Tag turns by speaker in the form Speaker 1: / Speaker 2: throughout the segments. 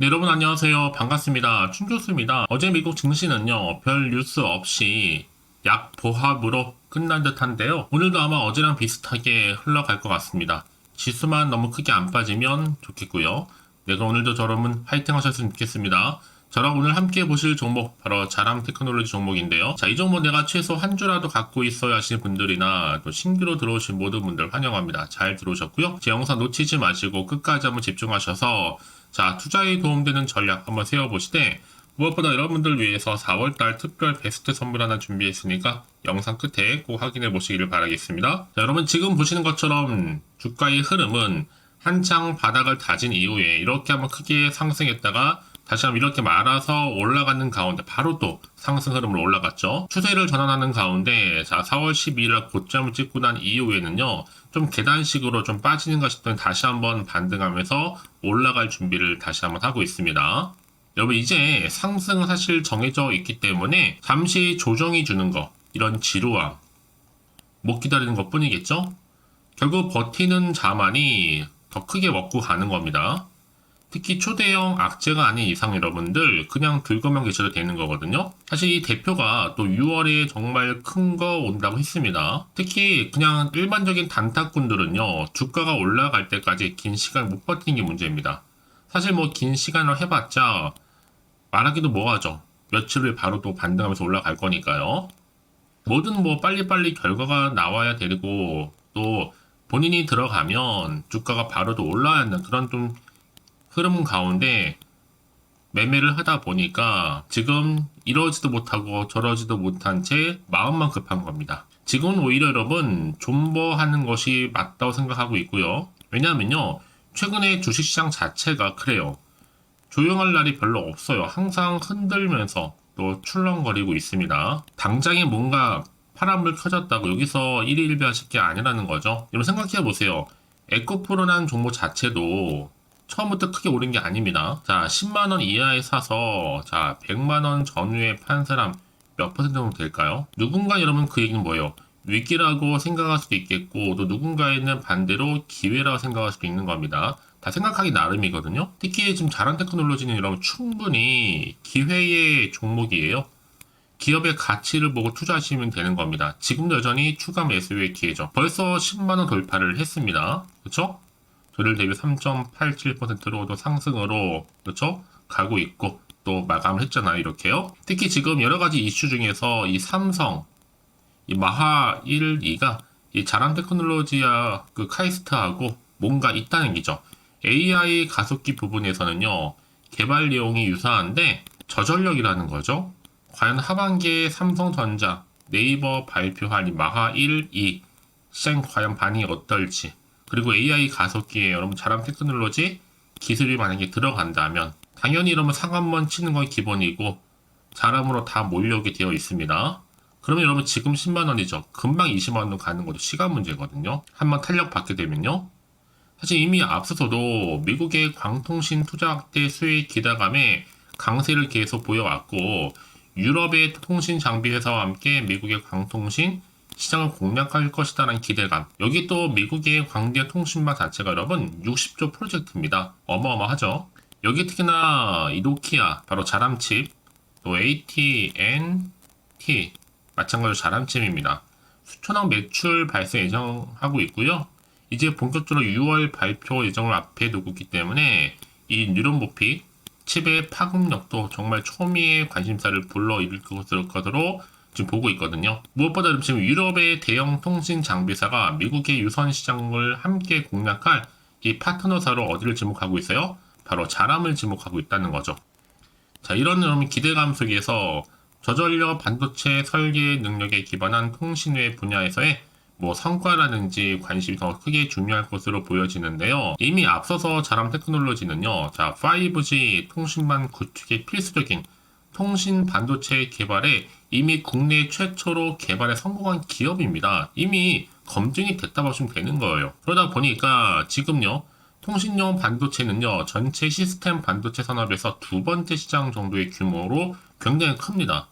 Speaker 1: 네, 여러분 안녕하세요. 반갑습니다. 춘교수입니다. 어제 미국 증시는요, 별 뉴스 없이 약 보합으로 끝난 듯 한데요. 오늘도 아마 어제랑 비슷하게 흘러갈 것 같습니다. 지수만 너무 크게 안 빠지면 좋겠고요. 네, 그럼 오늘도 여러분 화이팅 하셨으면 좋겠습니다. 저랑 오늘 함께 보실 종목 바로 자랑 테크놀로지 종목인데요. 자, 이 종목 내가 최소 한 주라도 갖고 있어야 하시는 분들이나 또 신규로 들어오신 모든 분들 환영합니다. 잘 들어오셨고요. 제 영상 놓치지 마시고 끝까지 한번 집중하셔서 자, 투자에 도움되는 전략 한번 세워보시되 무엇보다 여러분들 위해서 4월달 특별 베스트 선물 하나 준비했으니까 영상 끝에 꼭 확인해 보시기를 바라겠습니다. 자, 여러분 지금 보시는 것처럼 주가의 흐름은 한창 바닥을 다진 이후에 이렇게 한번 크게 상승했다가 다시 한번 이렇게 말아서 올라가는 가운데 바로 또 상승 흐름으로 올라갔죠. 추세를 전환하는 가운데 자 4월 12일 고점을 찍고 난 이후에는요. 좀 계단식으로 좀 빠지는 것 싶더니 다시 한번 반등하면서 올라갈 준비를 다시 한번 하고 있습니다. 여러분 이제 상승은 사실 정해져 있기 때문에 잠시 조정이 주는 거 이런 지루함 못 기다리는 것 뿐이겠죠? 결국 버티는 자만이 더 크게 먹고 가는 겁니다. 특히 초대형 악재가 아닌 이상 여러분들 그냥 들고만 계셔도 되는 거거든요. 사실 이 대표가 또 6월에 정말 큰 거 온다고 했습니다. 특히 그냥 일반적인 단타꾼들은요 주가가 올라갈 때까지 긴 시간 못 버티는 게 문제입니다. 사실 뭐 긴 시간을 해봤자 말하기도 뭐하죠. 며칠 후에 바로 또 반등하면서 올라갈 거니까요. 뭐든 뭐 빨리빨리 결과가 나와야 되고 또 본인이 들어가면 주가가 바로 또 올라야 하는 그런 좀 흐름 가운데 매매를 하다 보니까 지금 이러지도 못하고 저러지도 못한 채 마음만 급한 겁니다. 지금은 오히려 여러분 존버하는 것이 맞다고 생각하고 있고요. 왜냐하면요. 최근에 주식시장 자체가 그래요. 조용할 날이 별로 없어요. 항상 흔들면서 또 출렁거리고 있습니다. 당장에 뭔가 파란불 켜졌다고 여기서 1위 1비 하실 게 아니라는 거죠. 여러분 생각해 보세요. 에코프로라는 종목 자체도 처음부터 크게 오른 게 아닙니다. 자, 10만원 이하에 사서, 자, 100만원 전후에 판 사람 몇 퍼센트 정도 될까요? 누군가 여러분 그 얘기는 뭐예요? 위기라고 생각할 수도 있겠고, 또 누군가에는 반대로 기회라고 생각할 수도 있는 겁니다. 다 생각하기 나름이거든요. 특히 지금 자란 테크놀로지는 여러분 충분히 기회의 종목이에요. 기업의 가치를 보고 투자하시면 되는 겁니다. 지금도 여전히 추가 매수의 기회죠. 벌써 10만원 돌파를 했습니다. 그렇죠? 조를 대비 3.87%로 또 상승으로 그렇죠? 가고 있고 또 마감을 했잖아요. 이렇게요. 특히 지금 여러 가지 이슈 중에서 이 삼성, 이 마하 1, 2가 이 자랑 테크놀로지와 그 카이스트하고 뭔가 있다는 기죠. AI 가속기 부분에서는요. 개발 내용이 유사한데 저전력이라는 거죠. 과연 하반기에 삼성전자, 네이버 발표할 이 마하 1, 2 시장 과연 반응이 어떨지 그리고 AI 가속기에 여러분 자랑 테크놀로지 기술이 만약에 들어간다면 당연히 이러면 상한번 치는 건 기본이고 자람으로 다 몰려오게 되어 있습니다. 그러면 여러분 지금 10만 원이죠. 금방 20만 원 가는 것도 시간 문제거든요. 한번 탄력 받게 되면요. 사실 이미 앞서서도 미국의 광통신 투자 확대 수혜 기대감에 강세를 계속 보여왔고 유럽의 통신 장비 회사와 함께 미국의 광통신 시장을 공략할 것이다라는 기대감. 여기 또 미국의 광대 통신망 자체가 여러분 60조 프로젝트입니다. 어마어마하죠. 여기 특히나 이 노키아 바로 자람칩 또 AT&T 마찬가지로 자람칩입니다. 수천억 매출 발생 예정하고 있고요. 이제 본격적으로 6월 발표 예정을 앞에 두고 있기 때문에 이 뉴런 모피 칩의 파급력도 정말 초미의 관심사를 불러일으킬 것으로 지금 보고 있거든요. 무엇보다 지금 유럽의 대형 통신 장비사가 미국의 유선 시장을 함께 공략할 이 파트너사로 어디를 지목하고 있어요? 바로 자람을 지목하고 있다는 거죠. 자, 이런 여러분 기대감 속에서 저전력 반도체 설계 능력에 기반한 통신외 분야에서의 뭐 성과라든지 관심이 더 크게 중요할 것으로 보여지는데요. 이미 앞서서 자람 테크놀로지는요. 자, 5G 통신망 구축의 필수적인 통신 반도체 개발에 이미 국내 최초로 개발에 성공한 기업입니다. 이미 검증이 됐다 보시면 되는 거예요. 그러다 보니까 지금요. 통신용 반도체는요. 전체 시스템 반도체 산업에서 두 번째 시장 정도의 규모로 굉장히 큽니다.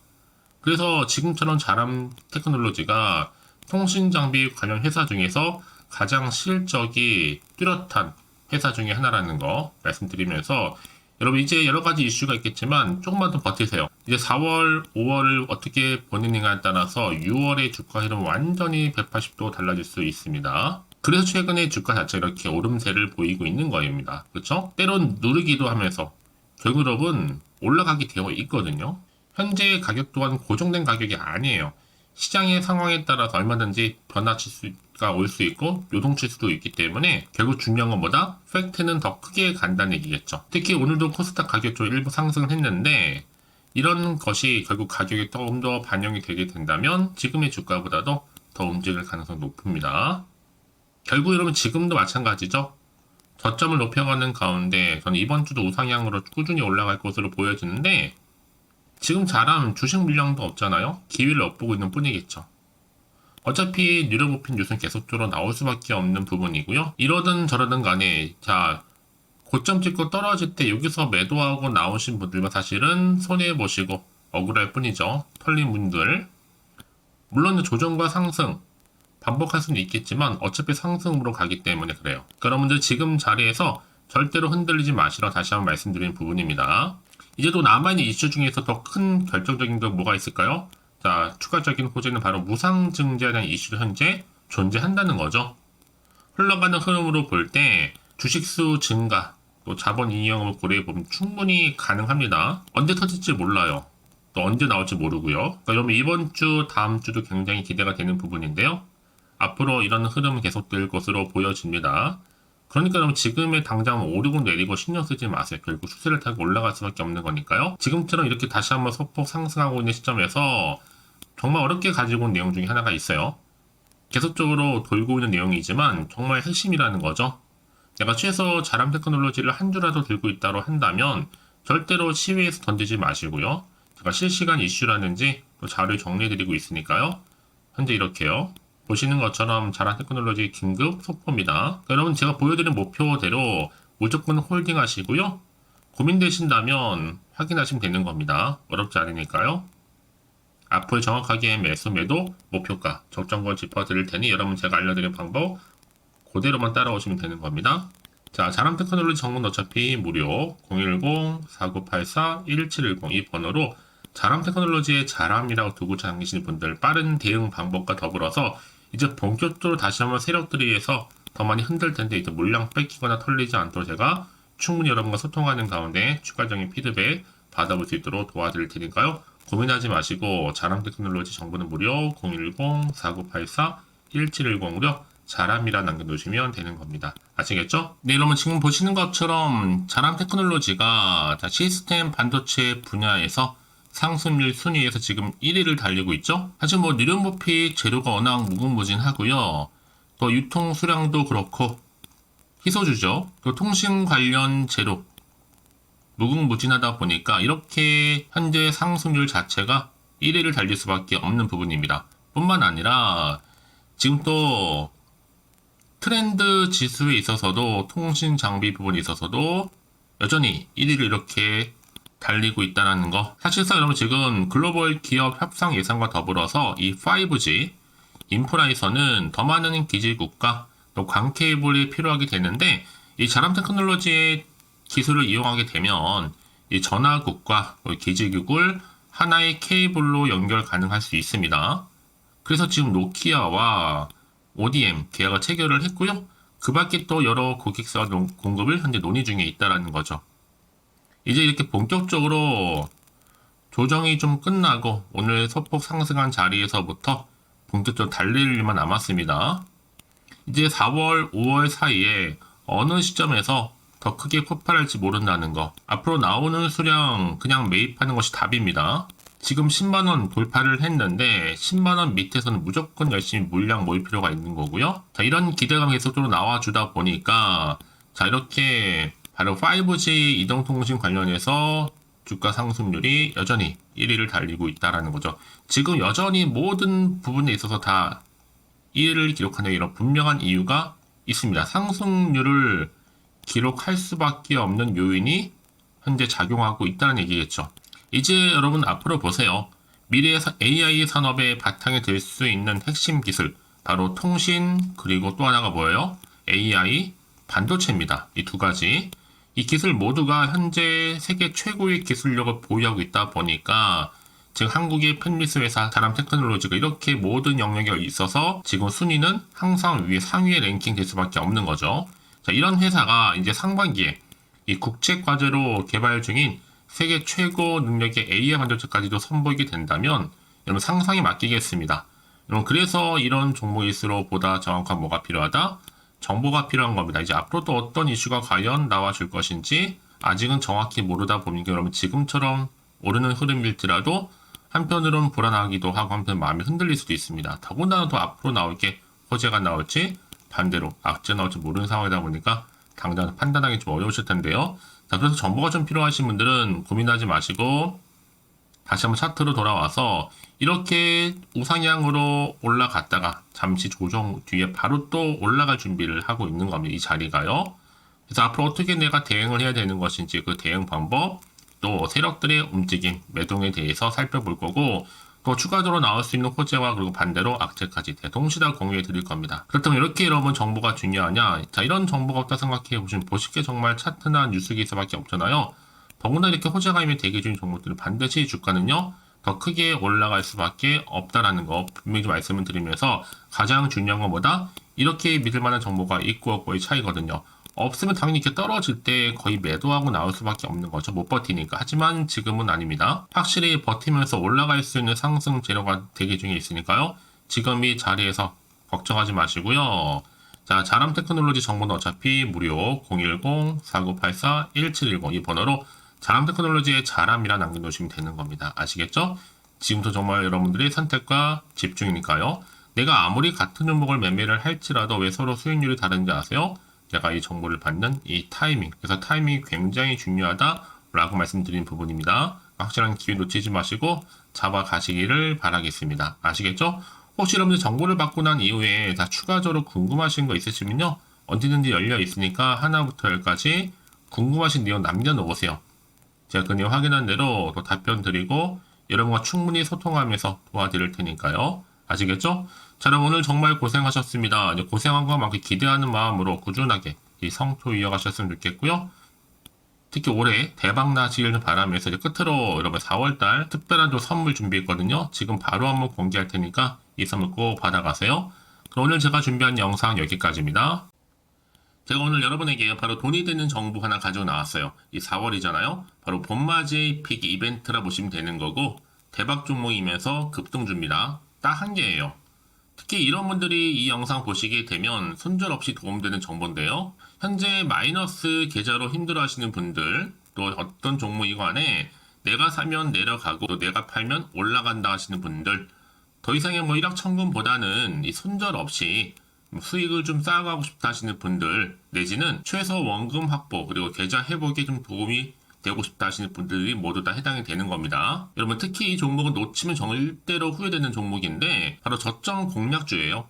Speaker 1: 그래서 지금처럼 자람 테크놀로지가 통신 장비 관련 회사 중에서 가장 실적이 뚜렷한 회사 중에 하나라는 거 말씀드리면서 여러분 이제 여러 가지 이슈가 있겠지만 조금만 더 버티세요. 이제 4월, 5월을 어떻게 보내느냐에 따라서 6월의 주가 흐름 완전히 180도 달라질 수 있습니다. 그래서 최근에 주가 자체가 이렇게 오름세를 보이고 있는 거입니다. 그렇죠? 때론 누르기도 하면서 결국 여러분 올라가게 되어 있거든요. 현재 가격 또한 고정된 가격이 아니에요. 시장의 상황에 따라서 얼마든지 변화칠 수 가 올 수 있고 요동칠 수도 있기 때문에 결국 중요한 것보다 팩트는 더 크게 간다는 얘기겠죠. 특히 오늘도 코스닥 가격 쪽 일부 상승을 했는데 이런 것이 결국 가격에 조금 더 반영이 되게 된다면 지금의 주가보다도 더 움직일 가능성이 높습니다. 결국 여러분 지금도 마찬가지죠. 저점을 높여가는 가운데 저는 이번 주도 우상향으로 꾸준히 올라갈 것으로 보여지는데 지금 잘하면 주식 물량도 없잖아요. 기회를 엿보고 있는 뿐이겠죠. 어차피 뉴로보핀 뉴스는 계속적으로 나올 수밖에 없는 부분이고요. 이러든 저러든 간에 자 고점 찍고 떨어질 때 여기서 매도하고 나오신 분들만 사실은 손해 보시고 억울할 뿐이죠. 털린 분들. 물론 조정과 상승 반복할 수는 있겠지만 어차피 상승으로 가기 때문에 그래요. 여러분들 지금 자리에서 절대로 흔들리지 마시라 다시 한번 말씀드리는 부분입니다. 이제 또 남아있는 이슈 중에서 더 큰 결정적인 게 뭐가 있을까요? 자, 추가적인 호재는 바로 무상증자에 대한 이슈도 현재 존재한다는 거죠. 흘러가는 흐름으로 볼 때 주식수 증가, 또 자본 이용을 고려해 보면 충분히 가능합니다. 언제 터질지 몰라요. 또 언제 나올지 모르고요. 그러니까 여러분 이번 주, 다음 주도 굉장히 기대가 되는 부분인데요. 앞으로 이런 흐름은 계속될 것으로 보여집니다. 그러니까 여러분 지금의 당장 오르고 내리고 신경 쓰지 마세요. 결국 수세를 타고 올라갈 수밖에 없는 거니까요. 지금처럼 이렇게 다시 한번 소폭 상승하고 있는 시점에서 정말 어렵게 가지고 온 내용 중에 하나가 있어요. 계속적으로 돌고 있는 내용이지만 정말 핵심이라는 거죠. 내가 최소 자람 테크놀로지를 한 주라도 들고 있다고 한다면 절대로 시위에서 던지지 마시고요. 제가 실시간 이슈라든지 또 자료 정리해드리고 있으니까요. 현재 이렇게요. 보시는 것처럼 자라 테크놀로지 긴급 속보입니다. 여러분 제가 보여드린 목표대로 무조건 홀딩 하시고요. 고민되신다면 확인하시면 되는 겁니다. 어렵지 않으니까요. 앞으로 정확하게 매수 매도 목표가 적정권 짚어드릴 테니 여러분 제가 알려드린 방법 그대로만 따라오시면 되는 겁니다. 자, 자람 테크놀로지 정보는 어차피 무료 010-4984-1710 이 번호로 자람 테크놀로지의 자람이라고 두고 다니시는 분들 빠른 대응 방법과 더불어서 이제 본격적으로 다시 한번 세력들에 의해서 더 많이 흔들 텐데 이제 물량 뺏기거나 털리지 않도록 제가 충분히 여러분과 소통하는 가운데 추가적인 피드백 받아볼 수 있도록 도와드릴 테니까요. 고민하지 마시고 자람 테크놀로지 정보는 무료 010-4984-1710으로 자람이라 남겨놓으시면 되는 겁니다. 아시겠죠? 네, 여러분 지금 보시는 것처럼 자람 테크놀로지가 자, 시스템 반도체 분야에서 상승률 순위에서 지금 1위를 달리고 있죠. 사실 뭐 니른모피 재료가 워낙 무궁무진하고요. 또 유통 수량도 그렇고 희소주죠. 또 통신 관련 재료 무궁무진하다 보니까 이렇게 현재 상승률 자체가 1위를 달릴 수밖에 없는 부분입니다. 뿐만 아니라 지금 또 트렌드 지수에 있어서도 통신 장비 부분에 있어서도 여전히 1위를 이렇게 달리고 있다는 거. 사실상 여러분 지금 글로벌 기업 협상 예산과 더불어서 이 5G 인프라에서는 더 많은 기지국가 또 광케이블이 필요하게 되는데 이 자람 테크놀로지의 기술을 이용하게 되면 이 전화국과 기지국을 하나의 케이블로 연결 가능할 수 있습니다. 그래서 지금 노키아와 ODM 계약을 체결을 했고요. 그 밖에 또 여러 고객사 공급을 현재 논의 중에 있다라는 거죠. 이제 이렇게 본격적으로 조정이 좀 끝나고 오늘 소폭 상승한 자리에서부터 본격적으로 달릴 일만 남았습니다. 이제 4월, 5월 사이에 어느 시점에서 더 크게 폭발할지 모른다는 거. 앞으로 나오는 수량 그냥 매입하는 것이 답입니다. 지금 10만원 돌파를 했는데 10만원 밑에서는 무조건 열심히 물량 모일 필요가 있는 거고요. 자, 이런 기대감이 계속적으로 나와주다 보니까 자, 이렇게 바로 5G 이동통신 관련해서 주가 상승률이 여전히 1위를 달리고 있다라는 거죠. 지금 여전히 모든 부분에 있어서 다 1위를 기록하는 이런 분명한 이유가 있습니다. 상승률을 기록할 수밖에 없는 요인이 현재 작용하고 있다는 얘기겠죠. 이제 여러분 앞으로 보세요. 미래의 AI 산업의 바탕이 될 수 있는 핵심 기술, 바로 통신, 그리고 또 하나가 뭐예요? AI, 반도체입니다. 이 두 가지. 이 기술 모두가 현재 세계 최고의 기술력을 보유하고 있다 보니까 지금 한국의 펜미스 회사 자람 테크놀로지가 이렇게 모든 영역에 있어서 지금 순위는 항상 위에 상위에 랭킹 될 수밖에 없는 거죠. 자, 이런 회사가 이제 상반기에 이 국제 과제로 개발 중인 세계 최고 능력의 AI 반도체까지도 선보이게 된다면 여러분 상상에 맡기겠습니다. 여러분 그래서 이런 종목일수록 보다 정확한 뭐가 필요하다? 정보가 필요한 겁니다. 이제 앞으로 또 어떤 이슈가 과연 나와줄 것인지 아직은 정확히 모르다 보니까 여러분 지금처럼 오르는 흐름일지라도 한편으로는 불안하기도 하고 한편 마음이 흔들릴 수도 있습니다. 더군다나 더 앞으로 나올 게 호재가 나올지 반대로 악재 나올지 모르는 상황이다 보니까 당장 판단하기 좀 어려우실 텐데요. 자, 그래서 정보가 좀 필요하신 분들은 고민하지 마시고 다시 한번 차트로 돌아와서 이렇게 우상향으로 올라갔다가 잠시 조정 뒤에 바로 또 올라갈 준비를 하고 있는 겁니다. 이 자리가요. 그래서 앞으로 어떻게 내가 대응을 해야 되는 것인지 그 대응 방법 또 세력들의 움직임 매동에 대해서 살펴볼 거고 또 추가적으로 나올 수 있는 호재와 그리고 반대로 악재까지 동시다 공유해 드릴 겁니다. 그렇다면 이렇게 여러분 정보가 중요하냐? 자 이런 정보가 없다 생각해 보시면 보시기에 정말 차트나 뉴스 기사밖에 없잖아요. 더구나 이렇게 호재가 있는 대기 중인 종목들은 반드시 주가는요 더 크게 올라갈 수밖에 없다라는 거 분명히 좀 말씀을 드리면서 가장 중요한 것보다 이렇게 믿을 만한 정보가 있고 없고의 차이거든요. 없으면 당연히 이렇게 떨어질 때 거의 매도하고 나올 수밖에 없는 거죠. 못 버티니까. 하지만 지금은 아닙니다. 확실히 버티면서 올라갈 수 있는 상승 재료가 대기 중에 있으니까요. 지금 이 자리에서 걱정하지 마시고요. 자, 자람 테크놀로지 정보는 어차피 무료 010-4984-1710 이 번호로 자람 테크놀로지의 자람이라 남겨놓으시면 되는 겁니다. 아시겠죠? 지금부터 정말 여러분들의 선택과 집중이니까요. 내가 아무리 같은 종목을 매매를 할지라도 왜 서로 수익률이 다른지 아세요? 제가 이 정보를 받는 이 타이밍. 그래서 타이밍이 굉장히 중요하다라고 말씀드린 부분입니다. 확실한 기회 놓치지 마시고 잡아가시기를 바라겠습니다. 아시겠죠? 혹시 여러분들 정보를 받고 난 이후에 다 추가적으로 궁금하신 거 있으시면요. 언제든지 열려 있으니까 하나부터 열까지 궁금하신 내용 남겨놓으세요. 제가 그 내용 확인한 대로 또 답변 드리고 여러분과 충분히 소통하면서 도와드릴 테니까요. 아시겠죠? 자, 그럼 오늘 정말 고생하셨습니다. 고생한 것만큼 기대하는 마음으로 꾸준하게 이 성토 이어가셨으면 좋겠고요. 특히 올해 대박 나시기를 바라면서 이제 끝으로 여러분 4월달 특별한 또 선물 준비했거든요. 지금 바로 한번 공개할 테니까 이 선물 꼭 받아가세요. 그럼 오늘 제가 준비한 영상 여기까지입니다. 제가 오늘 여러분에게 바로 돈이 되는 정보 하나 가지고 나왔어요. 이 4월이잖아요. 바로 봄맞이 픽 이벤트라 보시면 되는 거고 대박 종목이면서 급등주입니다. 딱 한 개예요. 특히 이런 분들이 이 영상 보시게 되면 손절 없이 도움되는 정보인데요. 현재 마이너스 계좌로 힘들어 하시는 분들 또 어떤 종목이고 안에 내가 사면 내려가고 또 내가 팔면 올라간다 하시는 분들 더 이상의 뭐 일확 천금보다는 이 손절 없이 뭐 수익을 좀 쌓아가고 싶다 하시는 분들 내지는 최소 원금 확보 그리고 계좌 회복에 좀 도움이 되고 싶다 하시는 분들이 모두 다 해당이 되는 겁니다. 여러분 특히 이 종목은 놓치면 절대로 후회되는 종목인데 바로 저점 공략주예요.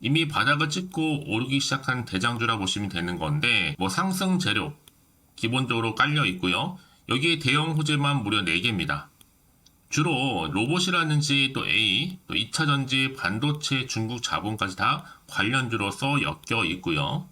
Speaker 1: 이미 바닥을 찍고 오르기 시작한 대장주라 보시면 되는 건데 뭐 상승 재료 기본적으로 깔려 있고요. 여기에 대형 호재만 무려 4개입니다. 주로 로봇이라든지 또 A, 또 2차 전지, 반도체, 중국 자본까지 다 관련주로서 엮여 있고요.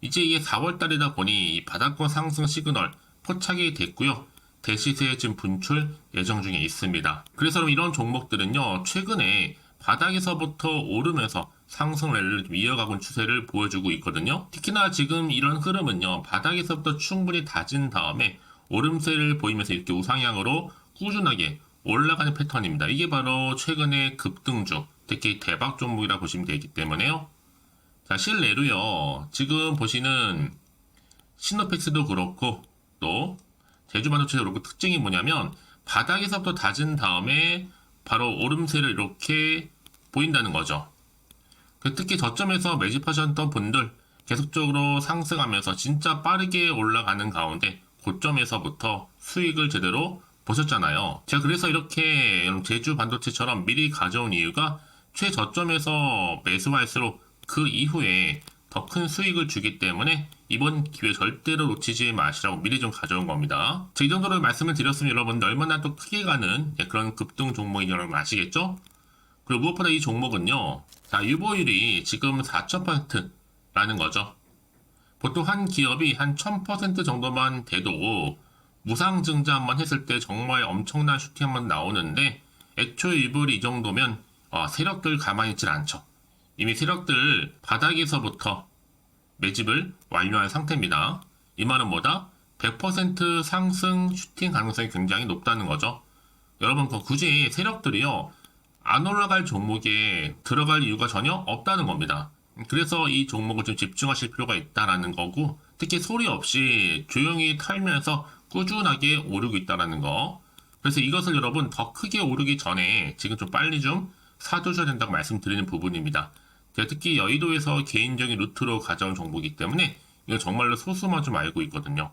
Speaker 1: 이제 이게 4월 달이다 보니 이 바닥권 상승 시그널 포착이 됐고요. 대시세 지금 분출 예정 중에 있습니다. 그래서 이런 종목들은요, 최근에 바닥에서부터 오르면서 상승 랠리를 좀 이어가고 추세를 보여주고 있거든요. 특히나 지금 이런 흐름은요, 바닥에서부터 충분히 다진 다음에 오름세를 보이면서 이렇게 우상향으로 꾸준하게 올라가는 패턴입니다. 이게 바로 최근의 급등주, 특히 대박 종목이라 보시면 되기 때문에요. 자, 실내로요, 지금 보시는 시노펙스도 그렇고, 또 제주반도체도 그렇고 특징이 뭐냐면 바닥에서부터 다진 다음에 바로 오름세를 이렇게 보인다는 거죠. 그 특히 저점에서 매집하셨던 분들 계속적으로 상승하면서 진짜 빠르게 올라가는 가운데 고점에서부터 수익을 제대로 보셨잖아요. 제가 그래서 이렇게 제주 반도체처럼 미리 가져온 이유가 최저점에서 매수할수록 그 이후에 더 큰 수익을 주기 때문에 이번 기회 절대로 놓치지 마시라고 미리 좀 가져온 겁니다. 자, 이 정도로 말씀을 드렸으면 여러분들 얼마나 또 크게 가는 예, 그런 급등 종목인 여러분 아시겠죠? 그리고 무엇보다 이 종목은요. 자, 유보율이 지금 4,000%라는 거죠. 보통 한 기업이 한 1000% 정도만 돼도 무상 증자 한번 했을 때 정말 엄청난 슈팅 한번 나오는데 애초 일불이 이 정도면 어, 세력들 가만히 있질 않죠. 이미 세력들 바닥에서부터 매집을 완료한 상태입니다. 이 말은 뭐다? 100% 상승 슈팅 가능성이 굉장히 높다는 거죠. 여러분 그 굳이 세력들이요 안 올라갈 종목에 들어갈 이유가 전혀 없다는 겁니다. 그래서 이 종목을 좀 집중하실 필요가 있다라는 거고 특히 소리 없이 조용히 털면서 꾸준하게 오르고 있다라는 거. 그래서 이것을 여러분 더 크게 오르기 전에 지금 좀 빨리 좀 사두셔야 된다고 말씀드리는 부분입니다. 특히 여의도에서 개인적인 루트로 가져온 정보이기 때문에 이건 정말로 소수만 좀 알고 있거든요.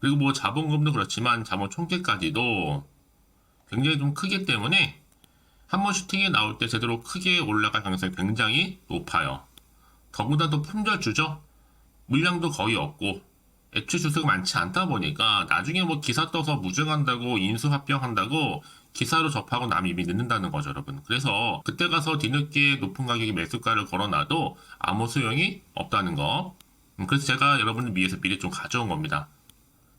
Speaker 1: 그리고 뭐 자본금도 그렇지만 자본 총계까지도 굉장히 좀 크기 때문에 한 번 슈팅이 나올 때 제대로 크게 올라갈 가능성이 굉장히 높아요. 더구나 또 품절주죠. 물량도 거의 없고 애초 주수가 많지 않다 보니까 나중에 뭐 기사 떠서 무증한다고 인수합병한다고 기사로 접하고 남이 이미 늦는다는 거죠, 여러분. 그래서 그때 가서 뒤늦게 높은 가격에 매수가를 걸어놔도 아무 소용이 없다는 거. 음, 그래서 제가 여러분을 위해서 미리 좀 가져온 겁니다.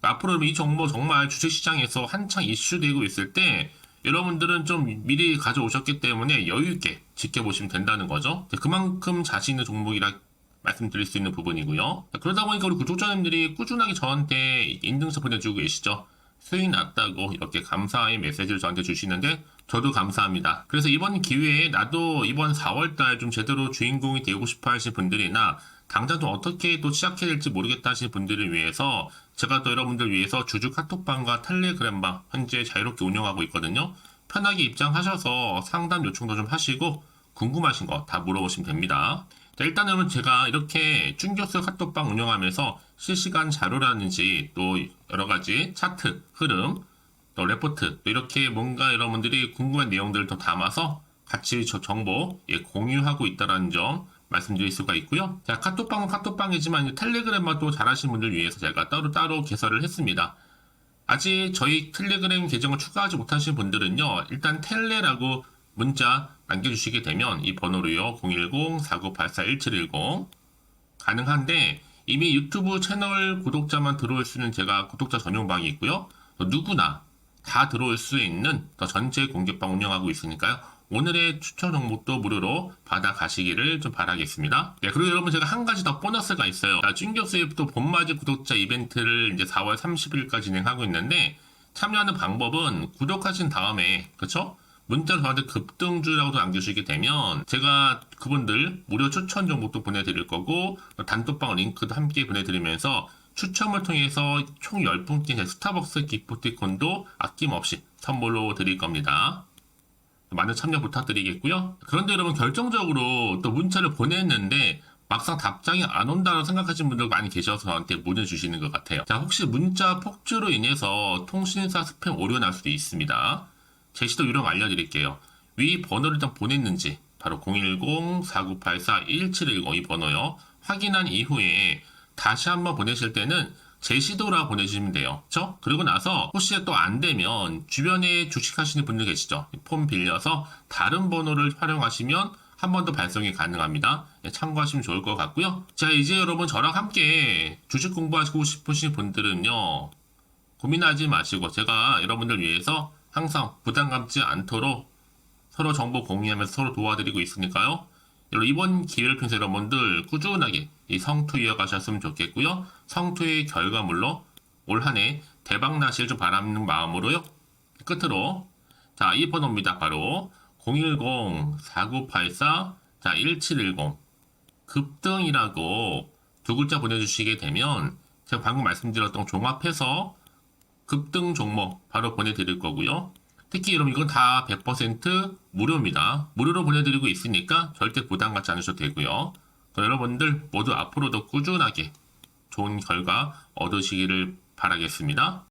Speaker 1: 앞으로 이 정보 정말 주식시장에서 한창 이슈되고 있을 때 여러분들은 좀 미리 가져오셨기 때문에 여유있게 지켜보시면 된다는 거죠. 그만큼 자신 있는 종목이라 말씀드릴 수 있는 부분이고요. 그러다 보니까 우리 구독자님들이 꾸준하게 저한테 인증서 보내주고 계시죠. 수익 났다고 이렇게 감사의 메시지를 저한테 주시는데 저도 감사합니다. 그래서 이번 기회에 나도 이번 4월달 좀 제대로 주인공이 되고 싶어 하시는 분들이나 당장 또 어떻게 또 시작해야 될지 모르겠다 하시는 분들을 위해서 제가 또 여러분들 위해서 주주 카톡방과 텔레그램방 현재 자유롭게 운영하고 있거든요. 편하게 입장하셔서 상담 요청도 좀 하시고 궁금하신 거 다 물어보시면 됩니다. 자, 일단 여러분 제가 이렇게 쭝교수 카톡방 운영하면서 실시간 자료라든지 또 여러 가지 차트, 흐름, 또 레포트 또 이렇게 뭔가 여러분들이 궁금한 내용들을 더 담아서 같이 저 정보 예, 공유하고 있다는 점 말씀드릴 수가 있고요. 자, 카톡방은 카톡방이지만 텔레그램만 또 잘하시는 분들 위해서 제가 따로 따로 개설을 했습니다. 아직 저희 텔레그램 계정을 추가하지 못하신 분들은요, 일단 텔레라고 문자 남겨주시게 되면 이 번호로요, 010-4984-1710 가능한데 이미 유튜브 채널 구독자만 들어올 수 있는 제가 구독자 전용방이 있고요. 또 누구나 다 들어올 수 있는 더 전체 공개방 운영하고 있으니까요. 오늘의 추천 정보도 무료로 받아가시기를 좀 바라겠습니다. 네, 그리고 여러분 제가 한 가지 더 보너스가 있어요. 또 봄맞이 구독자 이벤트를 이제 4월 30일까지 진행하고 있는데 참여하는 방법은 구독하신 다음에 그쵸? 문자로 저한테 급등주라고 남겨주시게 되면 제가 그분들 무료 추천 정보도 보내드릴 거고 단톡방 링크도 함께 보내드리면서 추첨을 통해서 총 10분께 스타벅스 기프티콘도 아낌없이 선물로 드릴 겁니다. 많은 참여 부탁드리겠고요. 그런데 여러분 결정적으로 또 문자를 보냈는데 막상 답장이 안 온다고 생각하시는 분들 많이 계셔서 저한테 보내주시는 것 같아요. 자, 혹시 문자 폭주로 인해서 통신사 스팸 오류 날 수도 있습니다. 제시도 유령 알려드릴게요. 위 번호를 일단 보냈는지 바로 010-4984-1710 이 번호요. 확인한 이후에 다시 한번 보내실 때는 제시도라 보내주시면 돼요. 그쵸? 그리고 나서 혹시 또 안 되면 주변에 주식하시는 분들 계시죠? 폼 빌려서 다른 번호를 활용하시면 한 번 더 발송이 가능합니다. 예, 참고하시면 좋을 것 같고요. 자, 이제 여러분 저랑 함께 주식 공부하시고 싶으신 분들은요. 고민하지 마시고 제가 여러분들 위해서 항상 부담 갖지 않도록 서로 정보 공유하면서 서로 도와드리고 있으니까요. 이번 기회를 통해서 여러분들 꾸준하게 이 성투 이어가셨으면 좋겠고요. 성투의 결과물로 올 한 해 대박 나실 좀 바라는 마음으로요. 끝으로 자 이 번호입니다. 바로 010-4984 자 1710 급등이라고 두 글자 보내주시게 되면 제가 방금 말씀드렸던 종합해서 급등 종목 바로 보내드릴 거고요. 특히 여러분 이건 다 100% 무료입니다. 무료로 보내드리고 있으니까 절대 부담 갖지 않으셔도 되고요. 여러분들 모두 앞으로도 꾸준하게 좋은 결과 얻으시기를 바라겠습니다.